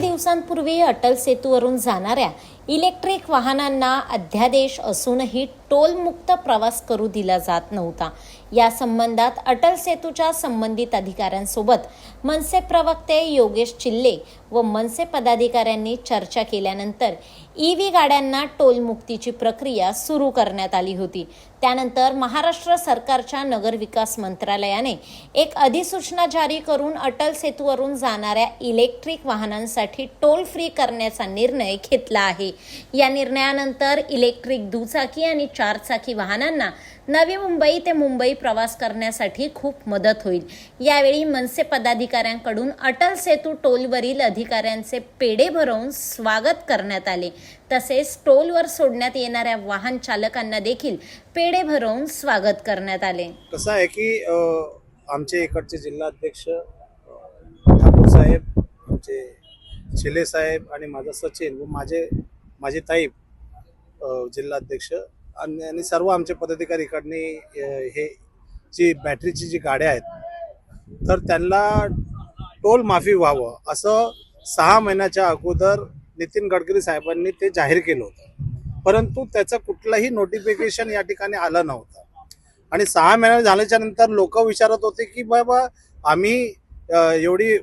दिवसांपूर्वी अटल सेतूवरून जाणाऱ्या इलेक्ट्रिक वाहनांना अध्यादेश असूनही टोलमुक्त प्रवास करू दिला जात नव्हता. या संबंधात अटल सेतूच्या संबंधित अधिकाऱ्यांसोबत मनसे प्रवक्ते योगेश चिल्ले व मनसे पदाधिकाऱ्यांनी चर्चा केल्यानंतर ई व्ही गाड्यांना टोलमुक्तीची प्रक्रिया सुरू करण्यात आली होती. त्यानंतर महाराष्ट्र सरकारच्या नगरविकास मंत्रालयाने एक अधिसूचना जारी करून अटल सेतूवरून जाणाऱ्या इलेक्ट्रिक वाहनांसाठी टोल फ्री करण्याचा निर्णय घेतला आहे. या निर्णयानंतर इलेक्ट्रिक दुचाकी आणि चारचाकी वाहनांना नवी मुंबई ते मुंबई प्रवास करण्यासाठी खूप मदत होईल. यावेळी मनसे पदाधिकाऱ्यांकडून अटल सेतू टोलवरील अधिकाऱ्यांचे पेढे भरवून स्वागत करण्यात आले. तसेच टोलवर सोडण्यात येणाऱ्या वाहन चालकांना देखील पेढे भरवून स्वागत करण्यात आले. कसं आहे की आमचे इकडचे जिल्हाध्यक्ष ठाकूर साहेब आमचे शिले साहेब आणि माझा सचिन व माझे माझी ताई जिल्हाध्यक्ष आणि आणि सर्व आमचे पदाधिकारीकडनी हे जी बॅटरीची जी गाड्या आहेत तर त्यांना टोल माफी व्हावं असं सहा महिन्याच्या अगोदर नितीन गडकरी साहेबांनी ते जाहीर केलं होतं. परंतु त्याचं कुठलंही नोटिफिकेशन या ठिकाणी आलं नव्हतं. आणि सहा महिने झाल्याच्यानंतर लोक विचारत होते की बाबा आम्ही एवढी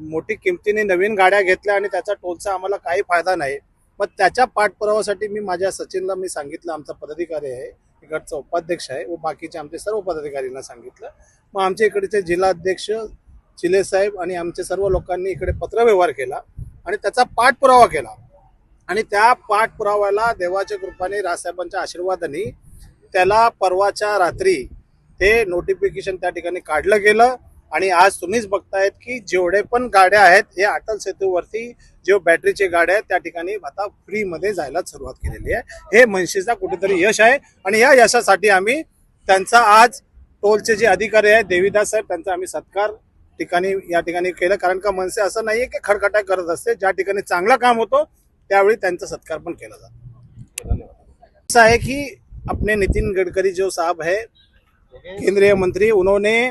मोठी किमतीने नवीन गाड्या घेतल्या आणि त्याचा टोलचा आम्हाला काही फायदा नाही. मग त्याच्या पाठपुरावासाठी मी माझ्या सचिनला मी सांगितलं आमचा पदाधिकारी आहे इकडचा उपाध्यक्ष आहे व बाकीचे आमचे सर्व पदाधिकाऱ्यांना सांगितलं. मग आमच्या इकडचे जिल्हाध्यक्ष चिले साहेब आणि आमचे सर्व लोकांनी इकडे पत्रव्यवहार केला आणि त्याचा पाठपुरावा केला. आणि त्या पाठपुराव्याला देवाच्या कृपाने राजसाहेबांच्या आशीर्वादाने त्याला परवाच्या रात्री ते नोटिफिकेशन त्या ठिकाणी काढलं गेलं. आणि आज तुम्हीच बघतायत की जेवढे पण गाड्या आहेत हे अटल सेतूवरती जे बॅटरीचे गाड्या आहेत त्या ठिकाणी आता फ्रीमध्ये जायला सुरुवात केलेली आहे. हे मनसेचा कुठेतरी यश आहे आणि या यशासाठी आम्ही त्यांचा आज टोलचे जे अधिकारी आहेत देवीदास साहेब त्यांचा आम्ही सत्कार ठिकाणी या ठिकाणी केलं. कारण का मनसे असं नाहीये की खडखटाय करत असते ज्या ठिकाणी चांगलं काम होतं त्यावेळी त्यांचा सत्कार पण केला जातो. ऐसा है कि अपने नितिन गडकरी जो साहब है केंद्रीय मंत्री उन्होंने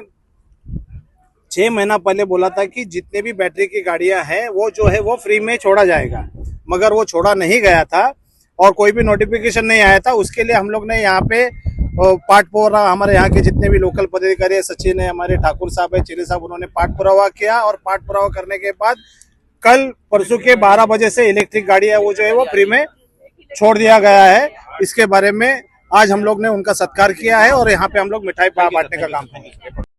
छह महीना पहले बोला था कि जितने भी बैटरी की गाड़ियाँ हैं वो जो है वो फ्री में छोड़ा जाएगा। मगर वो छोड़ा नहीं गया था और कोई भी नोटिफिकेशन नहीं आया था। उसके लिए हम लोग ने यहाँ पे अ, पाठ पुरा हमारे यहाँ के जितने भी लोकल पदाधिकारी है सचिन है हमारे ठाकुर साहब है चिरे साहब उन्होंने पाठ पुरावा किया और पाठ पुरावा करने के बाद कल परसों के 12 बजे से इलेक्ट्रिक गाड़ी है वो जो है वो फ्री में छोड़ दिया गया है। इसके बारे में आज हम लोग ने उनका सत्कार किया है और यहाँ पे हम लोग मिठाई बांटने का काम करेंगे।